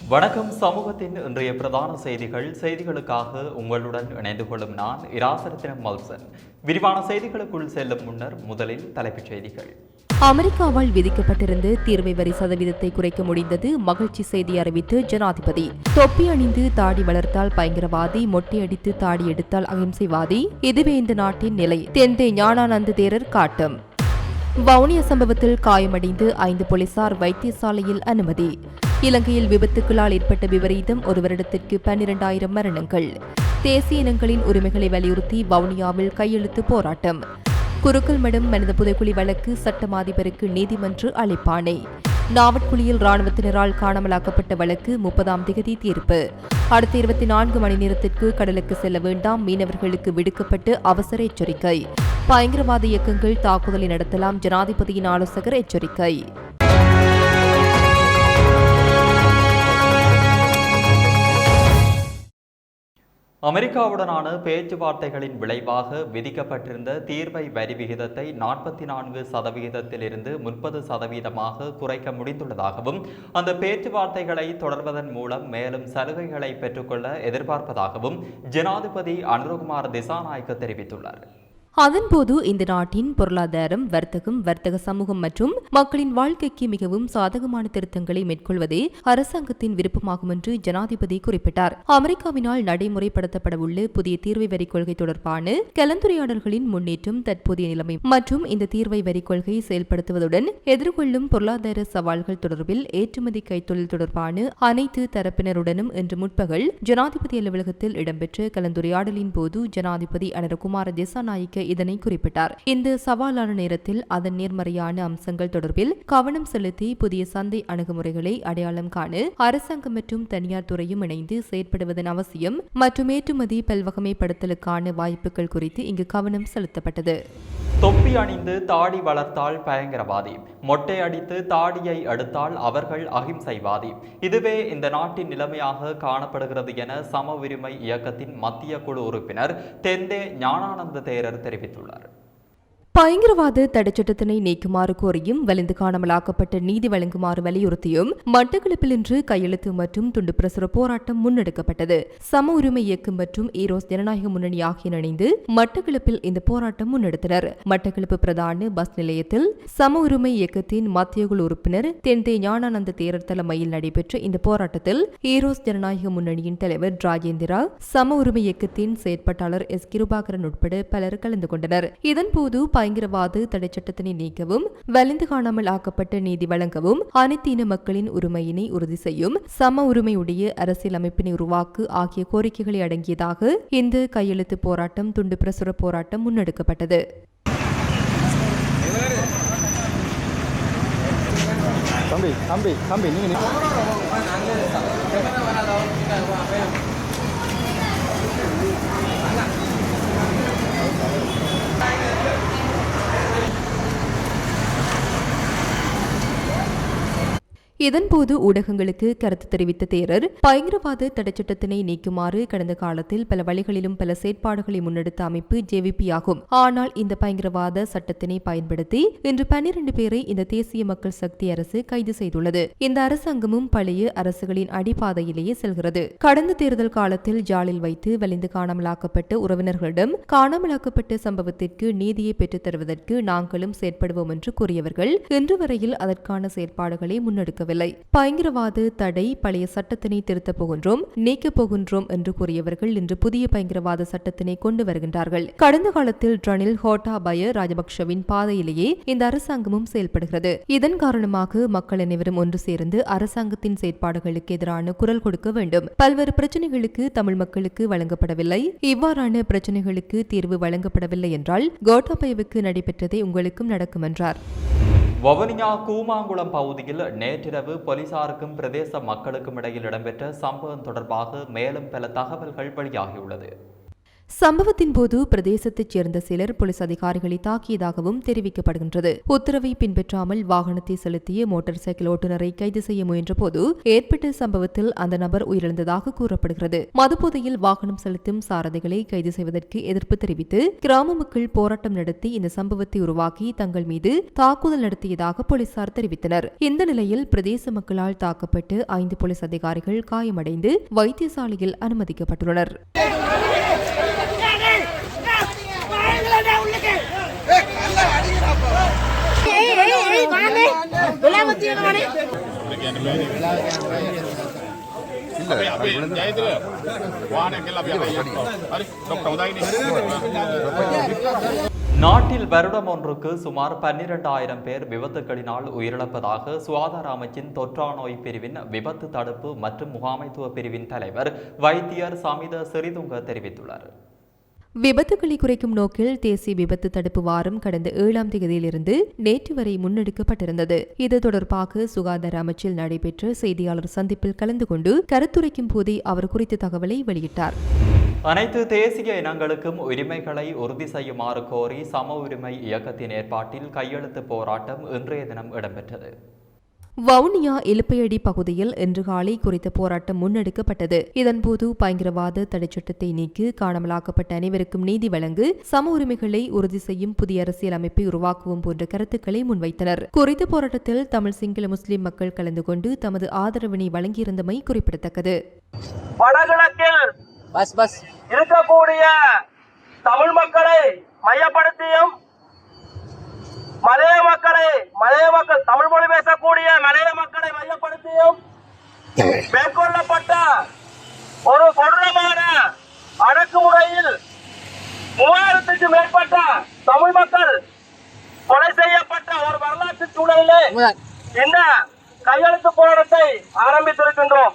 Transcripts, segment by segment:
வணக்கம். சமூகத்தின் இன்றைய பிரதான செய்திகள். செய்திகளுக்காக உங்களுடன் இணைந்து கொள்ளும் நான் இராசரத்தினம் மல்சன் விரிவான செய்திகளுக்குள் செல்லும் முன்னர் முதலில் தலைப்புச் செய்திகள். அமெரிக்காவால் விதிக்கப்பட்டிருந்த தீர்வை வரி சதவீதத்தை குறைக்க முடிந்தது மகிழ்ச்சி செய்தி அறிவித்து ஜனாதிபதி. தொப்பி அணிந்து தாடி வளர்த்தால் பயங்கரவாதி மொட்டையடித்து தாடி எடுத்தால் அகிம்சைவாதி. இதுவே இந்த நாட்டின் நிலை. தென்தே ஞானானந்த தேரர் காட்டும். வவுனியா சம்பவத்தில் காயமடைந்து ஐந்து போலீசார் வைத்தியசாலையில் அனுமதி. இலங்கையில் விபத்துக்களால் ஏற்பட்ட விபரீதம் ஒரு வருடத்திற்கு பன்னிரண்டாயிரம் மரணங்கள். தேசிய இனங்களின் உரிமைகளை வலியுறுத்தி வவுனியாவில் கையெழுத்து போராட்டம். குருக்கல் மடம் மனித புதைக்குழி வழக்கு சட்டமாதிபருக்கு நீதிமன்ற அளிப்பாணை நாவட்குழியில் ராணுவத்தினரால் காணாமலாக்கப்பட்ட வழக்கு முப்பதாம் திகதி தீர்ப்பு. அடுத்த இருபத்தி நான்கு மணி நேரத்திற்கு கடலுக்கு செல்ல வேண்டாம். மீனவர்களுக்கு விடுக்கப்பட்டு அவசர எச்சரிக்கை. பயங்கரவாத இயக்கங்கள் தாக்குதலை நடத்தலாம். ஜனாதிபதியின் ஆலோசகர் எச்சரிக்கை. அமெரிக்காவுடனான பேச்சுவார்த்தைகளின் விளைவாக விதிக்கப்பட்டிருந்த தீர்வை வரி விகிதத்தை நாற்பத்தி நான்கு சதவிகிதத்திலிருந்து முப்பது சதவீதமாக குறைக்க முடிந்துள்ளதாகவும் அந்த பேச்சுவார்த்தைகளை தொடர்வதன் மூலம் மேலும் சலுகைகளை பெற்றுக்கொள்ள எதிர்பார்ப்பதாகவும் ஜனாதிபதி அனுரகுமார் திசாநாயக்க தெரிவித்துள்ளார். அதன்போது இந்த நாட்டின் பொருளாதாரம் வர்த்தகம் வர்த்தக சமூகம் மற்றும் மக்களின் வாழ்க்கைக்கு மிகவும் சாதகமான திருத்தங்களை மேற்கொள்வதே அரசாங்கத்தின் விருப்பமாகும் என்று ஜனாதிபதி குறிப்பிட்டார். அமெரிக்காவினால் நடைமுறைப்படுத்தப்படவுள்ள புதிய தீர்வை வரி கொள்கை தொடர்பான கலந்துரையாடல்களின் முன்னேற்றம் தற்போதைய நிலைமை மற்றும் இந்த தீர்வை வரி கொள்கை செயல்படுத்துவதுடன் எதிர்கொள்ளும் பொருளாதார சவால்கள் தொடர்பில் ஏற்றுமதி கைத்தொழில் தொடர்பான அனைத்து தரப்பினருடனும் இன்று முற்பகல் ஜனாதிபதி அலுவலகத்தில் இடம்பெற்ற கலந்துரையாடலின் போது ஜனாதிபதி அனரகுமார திசாநாயக்க இதனை குறிப்பிட்டார். இந்த சவாலான நேரத்தில் அதன் நேர்மறையான அம்சங்கள் தொடர்பில் கவனம் செலுத்தி புதிய சந்தை அணுகுமுறைகளை அடையாளம் காண அரசாங்கம் மற்றும் தனியார் துறையும் இணைந்து செயற்படுவதன் அவசியம் மற்றும் ஏற்றுமதி பல்வகமைப்படுத்தலுக்கான வாய்ப்புகள் குறித்து இங்கு கவனம் செலுத்தப்பட்டது. தொப்பி அணிந்து தாடி வளர்த்தால் பயங்கரவாதி. மொட்டை அடித்து தாடியை அடுத்தால் அவர்கள் அகிம்சைவாதி. இதுவே இந்த நாட்டின் நிலைமையாக காணப்படுகிறது என சம உரிமை இயக்கத்தின் மத்திய குழு உறுப்பினர் தெந்தே ஞானானந்த தேரர் தெரிவித்துள்ளார். பயங்கரவாத தடைச்சட்டத்தினை நீக்குமாறு கோரியும் வலிந்து காணாமலாக்கப்பட்ட நீதி வழங்குமாறு வலியுறுத்தியும் மட்டக்களப்பில் இன்று கையெழுத்து மற்றும் துண்டு பிரசுர போராட்டம் முன்னெடுக்கப்பட்டது. சம உரிமை இயக்கம் மற்றும் ஈரோஸ் ஜனநாயக முன்னணி ஆகிய இணைந்து மட்டக்களப்பில் இந்த போராட்டம் முன்னெடுத்தனர். மட்டக்களப்பு பிரதான பஸ் நிலையத்தில் சம உரிமை இயக்கத்தின் மத்திய குழு உறுப்பினர் தென்தே ஞானானந்த தேரர் தலைமையில் நடைபெற்ற இந்த போராட்டத்தில் ஈரோஸ் ஜனநாயக முன்னணியின் தலைவர் ராஜேந்திரா சம உரிமை இயக்கத்தின் செயற்பாட்டாளர் எஸ் கிருபாகரன் உட்பட பலர் கலந்து கொண்டனர். இதன்போது பயங்கரவாத தடை சட்டத்தினை நீக்கவும் வலிந்து காணாமல் ஆக்கப்பட்ட நீதி வழங்கவும் அனைத்து இன மக்களின் உரிமையினை உறுதி செய்யும் சம உரிமையுடைய அரசியல் அமைப்பினை உருவாக்கு ஆகிய கோரிக்கைகளை அடங்கியதாக இந்த கையெழுத்து போராட்டம் துண்டு பிரசுர போராட்டம் முன்னெடுக்கப்பட்டது. தம்பி தம்பி தம்பி நீங்க நிக்க- இதன்போது ஊடகங்களுக்கு கருத்து தெரிவித்த தேரர் பயங்கரவாத தடைச்சட்டத்தினை நீக்குமாறு கடந்த காலத்தில் பல வழிகளிலும் பல செயற்பாடுகளை முன்னெடுத்த அமைப்பு ஜேவிபி ஆகும். ஆனால் இந்த பயங்கரவாத சட்டத்தினை பயன்படுத்தி இன்று பன்னிரண்டு பேரை இந்த தேசிய மக்கள் சக்தி அரசு கைது செய்துள்ளது. இந்த அரசாங்கமும் பழைய அரசுகளின் அடிப்பாதையிலேயே செல்கிறது. கடந்த தேர்தல் காலத்தில் ஜாலில் வைத்து வலிந்து காணாமலாக்கப்பட்ட உறவினர்களிடம் காணாமலாக்கப்பட்ட சம்பவத்திற்கு நீதியை பெற்றுத் தருவதற்கு நாங்களும் செயற்படுவோம் என்று கூறியவர்கள் இன்று வரையில் அதற்கான செயற்பாடுகளை முன்னெடுக்கவில்லை. பயங்கரவாத தடை பழைய சட்டத்தினை திருத்தப் போகின்றோம் நீக்கப் போகின்றோம் என்று கூறியவர்கள் இன்று புதிய பயங்கரவாத சட்டத்தினை கொண்டு வருகின்றார்கள். கடந்த காலத்தில் ரணில் ஹோட்டாபய ராஜபக்ஷவின் பாதையிலேயே இந்த அரசாங்கமும் செயல்படுகிறது. இதன் காரணமாக மக்கள் அனைவரும் ஒன்று சேர்ந்து அரசாங்கத்தின் செயற்பாடுகளுக்கு எதிரான குரல் கொடுக்க வேண்டும். பல்வேறு பிரச்சனைகளுக்கு தமிழ் மக்களுக்கு வழங்கப்படவில்லை. இவ்வாறான பிரச்சனைகளுக்கு தீர்வு வழங்கப்படவில்லை என்றால் கோட்டாபயவுக்கு நடைபெற்றதே உங்களுக்கும் நடக்கும் என்றார். வவுனியா கூமாங்குளம் பகுதியில் நேற்றிரவு போலீசாருக்கும் பிரதேச மக்களுக்கும் இடையில் இடம்பெற்ற சம்பவம் தொடர்பாக மேலும் பல தகவல்கள் வெளியாகியுள்ளது. சம்பவத்தின் போது பிரதேசத்தைச் சேர்ந்த சிலர் போலீஸ் அதிகாரிகளை தாக்கியதாகவும் தெரிவிக்கப்படுகின்றது. உத்தரவை பின்பற்றாமல் வாகனத்தை செலுத்திய மோட்டார் சைக்கிள் ஓட்டுநரை கைது செய்ய முயன்றபோது ஏற்பட்ட சம்பவத்தில் அந்த நபர் உயிரிழந்ததாக கூறப்படுகிறது. மதுபோதையில் வாகனம் செலுத்தும் சாரதிகளை கைது செய்வதற்கு எதிர்ப்பு தெரிவித்து கிராம மக்கள் போராட்டம் நடத்தி இந்த சம்பவத்தை உருவாக்கி தங்கள் மீது தாக்குதல் நடத்தியதாக போலீசார் தெரிவித்தனர். இந்த நிலையில் பிரதேச மக்களால் தாக்கப்பட்டு ஐந்து போலீஸ் அதிகாரிகள் காயமடைந்து வைத்தியசாலையில் அனுமதிக்கப்பட்டுள்ளனர். நாட்டில் வருடம் ஒன்றுக்கு சுமார் பன்னிரண்டாயிரம் பேர் விபத்துகளினால் உயிரிழப்பதாக சுகாதார அமைச்சின் தொற்றா நோய் பிரிவின் விபத்து தடுப்பு மற்றும் முகாமைத்துவ பிரிவின் தலைவர் வைத்தியர் சமித சிறிதுங்க தெரிவித்துள்ளார். விபத்துகளை குறைக்கும் நோக்கில் தேசிய விபத்து தடுப்பு வாரம் கடந்த ஏழாம் தேதியிலிருந்து நேற்று வரை முன்னெடுக்கப்பட்டிருந்தது. இது தொடர்பாக சுகாதார அமைச்சில் நடைபெற்ற செய்தியாளர் சந்திப்பில் கலந்து கொண்டு கருத்துரைக்கும் போதே அவர் குறித்த தகவலை வெளியிட்டார். அனைத்து தேசிய இனங்களுக்கும் உரிமைகளை உறுதி செய்யுமாறு கோரி சம உரிமை இயக்கத்தின் ஏற்பாட்டில் கையெழுத்து போராட்டம் இன்றைய தினம் இடம்பெற்றது. வவுனியா இலுப்பையடி பகுதியில் இன்று காலை குறித்த போராட்டம் முன்னெடுக்கப்பட்டது. இதன்போது பயங்கரவாத தடைச்சட்டத்தை நீக்கி காணாமலாக்கப்பட்ட அனைவருக்கும் நீதி வழங்கு சம உரிமைகளை உறுதி செய்யும் புதிய அரசியல் அமைப்பை உருவாக்குவோம் போன்ற கருத்துக்களை முன்வைத்தனர். குறித்த போராட்டத்தில் தமிழ் சிங்கள முஸ்லிம் மக்கள் கலந்து கொண்டு தமது ஆதரவினை வழங்கியிருந்தமை குறிப்பிடத்தக்கது. வடகிழக்கில் பஸ் பஸ். இருக்கக்கூடிய தமிழ் மக்களை மையப்படுத்தியும் மலைய மக்களை மலைய மக்கள் தமிழ் மொழி பேசக்கூடிய மலைய மக்களை மையப்படுத்தியும் மேற்கொள்ளப்பட்ட ஒரு கொடூரமான அடக்குமுறையில் மூவாயிரத்துக்கு மேற்பட்ட தமிழ் மக்கள் கொலை செய்யப்பட்ட ஒரு வரலாற்று சூழலிலே இந்த கையெழுத்து போராட்டத்தை ஆரம்பித்திருக்கின்றோம்.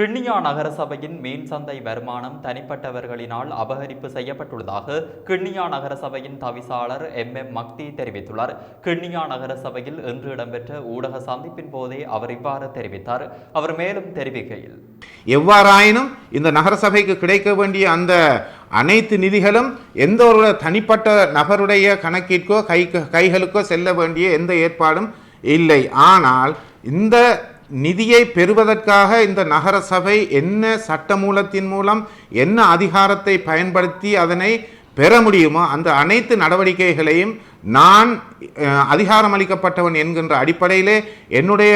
கிண்ணியா நகரசபையின் மீன் சந்தை வருமானம் தனிப்பட்டவர்களினால் அபகரிப்பு செய்யப்பட்டுள்ளதாக கிண்ணியா நகரசபையின் தவிசாளர் எம். எம். மக்தி தெரிவித்துள்ளார். கிண்ணியா நகரசபையில் இன்று இடம்பெற்ற ஊடக சந்திப்பின் போதே அவர் இவ்வாறு தெரிவித்தார். அவர் மேலும் தெரிவிக்கையில் எவ்வாறாயினும் இந்த நகரசபைக்கு கிடைக்க வேண்டிய அந்த அனைத்து நிதிகளும் எந்த ஒரு தனிப்பட்ட நபருடைய கணக்கிற்கோ கை கைகளுக்கோ செல்ல வேண்டிய எந்த ஏற்பாடும் இல்லை. ஆனால் இந்த நிதியை பெறுவதற்காக இந்த நகரசபை என்ன சட்டமூலத்தின் மூலம் என்ன அதிகாரத்தை பயன்படுத்தி அதனை பெற முடியுமோ அந்த அனைத்து நடவடிக்கைகளையும் நான் அதிகாரம் அளிக்கப்பட்டவன் என்கின்ற அடிப்படையிலே என்னுடைய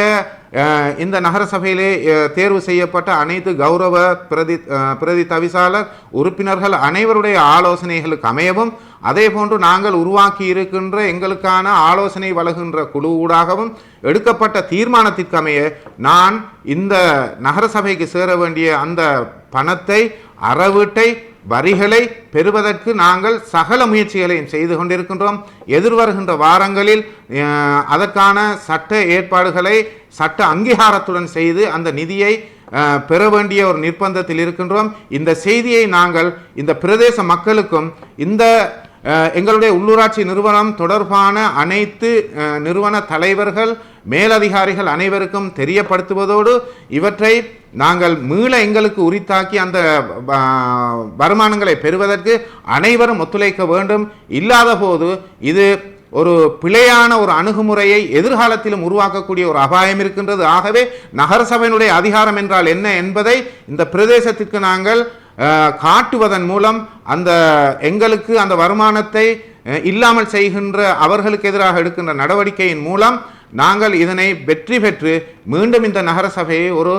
இந்த நகரசபையிலே சபையிலே தேர்வு செய்யப்பட்ட அனைத்து கௌரவ பிரதி பிரதி தவிசாளர் உறுப்பினர்கள் அனைவருடைய ஆலோசனைகளுக்கு அமையவும் அதே போன்று நாங்கள் உருவாக்கி இருக்கின்ற எங்களுக்கான ஆலோசனை வழங்குகின்ற குழு ஊடாகவும் எடுக்கப்பட்ட தீர்மானத்திற்கு அமைய நான் இந்த நகரசபைக்கு சேர வேண்டிய அந்த பணத்தை அறவீட்டை வரிகளை பெறுவதற்கு நாங்கள் சகல முயற்சிகளையும் செய்து கொண்டிருக்கின்றோம். எதிர்வருகின்ற வாரங்களில் அதற்கான சட்ட ஏற்பாடுகளை சட்ட அங்கீகாரத்துடன் செய்து அந்த நிதியை பெற வேண்டிய ஒரு நிர்பந்தத்தில் இருக்கின்றோம். இந்த செய்தியை நாங்கள் இந்த பிரதேச மக்களுக்கும் இந்த எங்களுடைய உள்ளூராட்சி நிறுவனம் தொடர்பான அனைத்து நிறுவன தலைவர்கள் மேலதிகாரிகள் அனைவருக்கும் தெரியப்படுத்துவதோடு இவற்றை நாங்கள் மீள எங்களுக்கு உரித்தாக்கி அந்த வருமானங்களை பெறுவதற்கு அனைவரும் ஒத்துழைக்க வேண்டும். இல்லாத போது இது ஒரு பிழையான ஒரு அணுகுமுறையை எதிர்காலத்திலும் உருவாக்கக்கூடிய ஒரு அபாயம் இருக்கின்றது. ஆகவே நகரசபையினுடைய அதிகாரம் என்றால் என்ன என்பதை இந்த பிரதேசத்திற்கு நாங்கள் காட்டுவதன் மூலம் அந்த எங்களுக்கு அந்த வருமானத்தை இல்லாமல் செய்கின்ற அவர்களுக்கு எதிராக எடுக்கின்ற நடவடிக்கையின் மூலம் நாங்கள் இதனை வெற்றி பெற்று மீண்டும் இந்த நகர சபையை ஒரு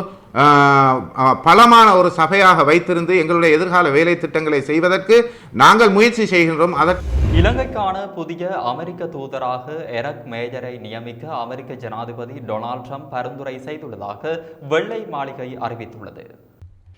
பலமான ஒரு சபையாக வைத்திருந்து எங்களுடைய எதிர்கால வேலை திட்டங்களை செய்வதற்கு நாங்கள் முயற்சி செய்கின்றோம். அதற்கு இலங்கைக்கான புதிய அமெரிக்க தூதராக எரக் மேஜரை நியமிக்க அமெரிக்க ஜனாதிபதி டொனால்ட் ட்ரம்ப் பரிந்துரை செய்துள்ளதாக வெள்ளை மாளிகை அறிவித்துள்ளது.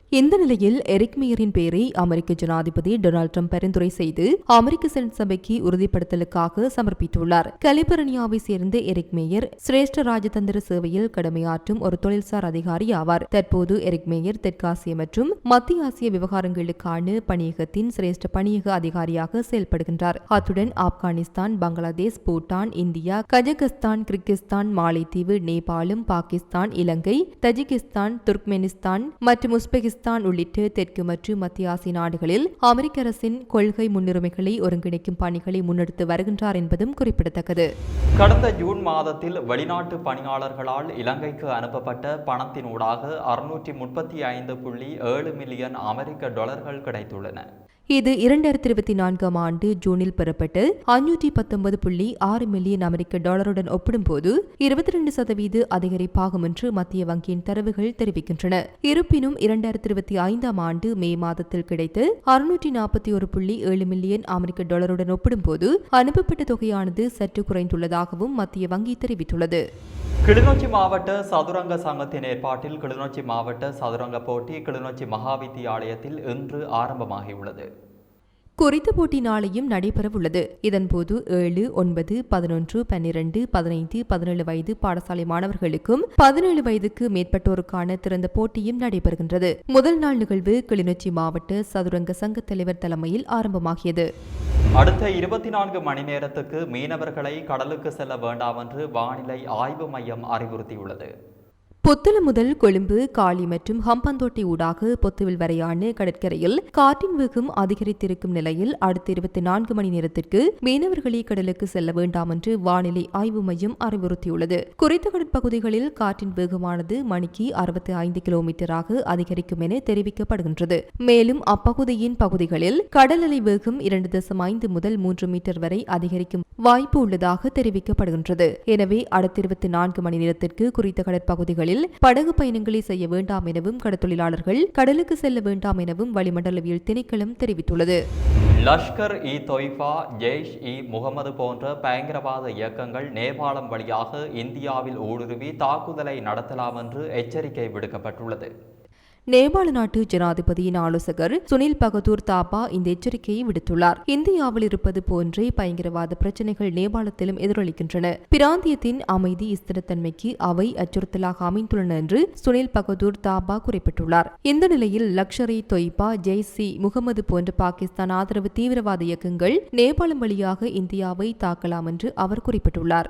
இந்த நிலையில் எரிக் மேயரின் பெயரை அமெரிக்க ஜனாதிபதி டொனால்ட் ட்ரம்ப் பரிந்துரை செய்து அமெரிக்க செனட் சபைக்கு உறுதிப்படுத்தலுக்காக சமர்ப்பித்துள்ளார். கலிபர்னியாவை சேர்ந்த எரிக் மேயர் சிரேஷ்ட ராஜதந்திர சேவையில் கடமையாற்றும் ஒரு தொழில்சார் அதிகாரி ஆவார். தற்போது எரிக் மேயர் தெற்காசிய மற்றும் மத்திய ஆசிய விவகாரங்களுக்கான பணியகத்தின் சிரேஷ்ட பணியக அதிகாரியாக செயல்படுகின்றார். அத்துடன் Afghanistan Bangladesh Bhutan India Kazakhstan Kyrgyzstan மாலைத்தீவு நேபாளம் பாகிஸ்தான் இலங்கை தஜிகிஸ்தான் துர்க்மெனிஸ்தான் மற்றும் உஸ்பெகிஸ்தான் உள்ளிட்ட தெற்கு மற்றும் மத்திய ஆசிய நாடுகளில் அமெரிக்க அரசின் கொள்கை முன்னுரிமைகளை ஒருங்கிணைக்கும் பணிகளை முன்னெடுத்து வருகின்றார் என்பதும் குறிப்பிடத்தக்கது. கடந்த ஜூன் மாதத்தில் வெளிநாட்டு பணியாளர்களால் இலங்கைக்கு அனுப்பப்பட்ட பணத்தினூடாக அறுநூற்றி முப்பத்தி ஐந்து புள்ளி ஏழு மில்லியன் அமெரிக்க டாலர்கள் கிடைத்துள்ளன. இது இரண்டாயிரத்தி இருபத்தி நான்காம் ஆண்டு ஜூனில் பெறப்பட்டு அஞ்சூற்றி பத்தொன்பது புள்ளி ஆறு மில்லியன் அமெரிக்க டாலருடன் ஒப்பிடும்போது இருபத்தி ரெண்டு சதவீத அதிகரிப்பாகும் என்று மத்திய வங்கியின் தரவுகள் தெரிவிக்கின்றன. இருப்பினும் இரண்டாயிரத்தி இருபத்தி ஐந்தாம் ஆண்டு மே மாதத்தில் கிடைத்து அறுநூற்றி நாற்பத்தி ஒரு புள்ளி ஏழு மில்லியன் அமெரிக்க டாலருடன் ஒப்பிடும்போது அனுப்பப்பட்ட தொகையானது சற்று குறைந்துள்ளதாகவும் மத்திய வங்கி தெரிவித்துள்ளது. கிளிநொச்சி மாவட்ட சதுரங்க சங்கத்தின் ஏற்பாட்டில் கிளிநொச்சி மாவட்ட சதுரங்க போட்டி கிளிநொச்சி மகாவித்தியாலயத்தில் இன்று ஆரம்பமாகியுள்ளது. குறித்த போட்டி நாளையும் நடைபெறவுள்ளது. இதன்போது ஏழு ஒன்பது பதினொன்று பன்னிரண்டு பதினைந்து பதினேழு வயது பாடசாலை மாணவர்களுக்கும் பதினேழு வயதுக்கு மேற்பட்டோருக்கான திறந்த போட்டியும் நடைபெறுகின்றது. முதல் நாள் நிகழ்வு கிளிநொச்சி மாவட்ட சதுரங்க சங்க தலைவர் தலைமையில் ஆரம்பமாகியது. அடுத்த இருபத்தி நான்கு மணி நேரத்துக்கு மீனவர்களை கடலுக்கு செல்ல வேண்டாம் என்று வானிலை ஆய்வு மையம் அறிவுறுத்தியுள்ளது. புத்தளம் முதல் கொழும்பு காளி மற்றும் ஹம்பந்தோட்டை ஊடாக பொத்துவில் வரையான கடற்கரையில் காற்றின் வேகம் அதிகரித்திருக்கும் நிலையில் அடுத்த இருபத்தி நான்கு மணி நேரத்திற்கு மீனவர்களே கடலுக்கு செல்ல வேண்டாம் என்று வானிலை ஆய்வு மையம் அறிவுறுத்தியுள்ளது. குறித்த கடற்பகுதிகளில் காற்றின் வேகமானது மணிக்கு அறுபத்தி ஐந்து கிலோமீட்டராக அதிகரிக்கும் என தெரிவிக்கப்படுகின்றது. மேலும் அப்பகுதியின் பகுதிகளில் கடல் அலை வேகம் இரண்டு தசம் ஐந்து முதல் மூன்று மீட்டர் வரை அதிகரிக்கும் வாய்ப்பு உள்ளதாக தெரிவிக்கப்படுகின்றது. எனவே அடுத்த இருபத்தி நான்கு மணி நேரத்திற்கு குறித்த கடற்பகுதிகளில் படகு பயணங்களை செய்ய வேண்டாம் எனவும் கடற்தொழிலாளர்கள் கடலுக்கு செல்ல வேண்டாம் எனவும் வளிமண்டலவியல் திணைக்களம் தெரிவித்துள்ளது. லஷ்கர் இ தொய்பா ஜெய்ஷ் இ முகமது போன்ற பயங்கரவாத இயக்கங்கள் நேபாளம் வழியாக இந்தியாவில் ஊடுருவி தாக்குதலை நடத்தலாம் என்று எச்சரிக்கை விடுக்கப்பட்டுள்ளது. நேபாள நாட்டு ஜனாதிபதியின் ஆலோசகர் சுனில் பகதூர் தாபா இந்த எச்சரிக்கையை விடுத்துள்ளார். இந்தியாவில் இருப்பது போன்றே பயங்கரவாத பிரச்சினைகள் நேபாளத்திலும் எதிரொலிக்கின்றன. பிராந்தியத்தின் அமைதி ஸ்திரத்தன்மைக்கு அவை அச்சுறுத்தலாக அமைந்துள்ளன என்று சுனில் பகதூர் தாபா குறிப்பிட்டுள்ளார். இந்த நிலையில் லக்ஷர் இ தொய்பா ஜெய்சி முகமது போன்ற பாகிஸ்தான் ஆதரவு தீவிரவாத இயக்கங்கள் நேபாளம் வழியாக இந்தியாவை தாக்கலாம் என்று அவர் குறிப்பிட்டுள்ளார்.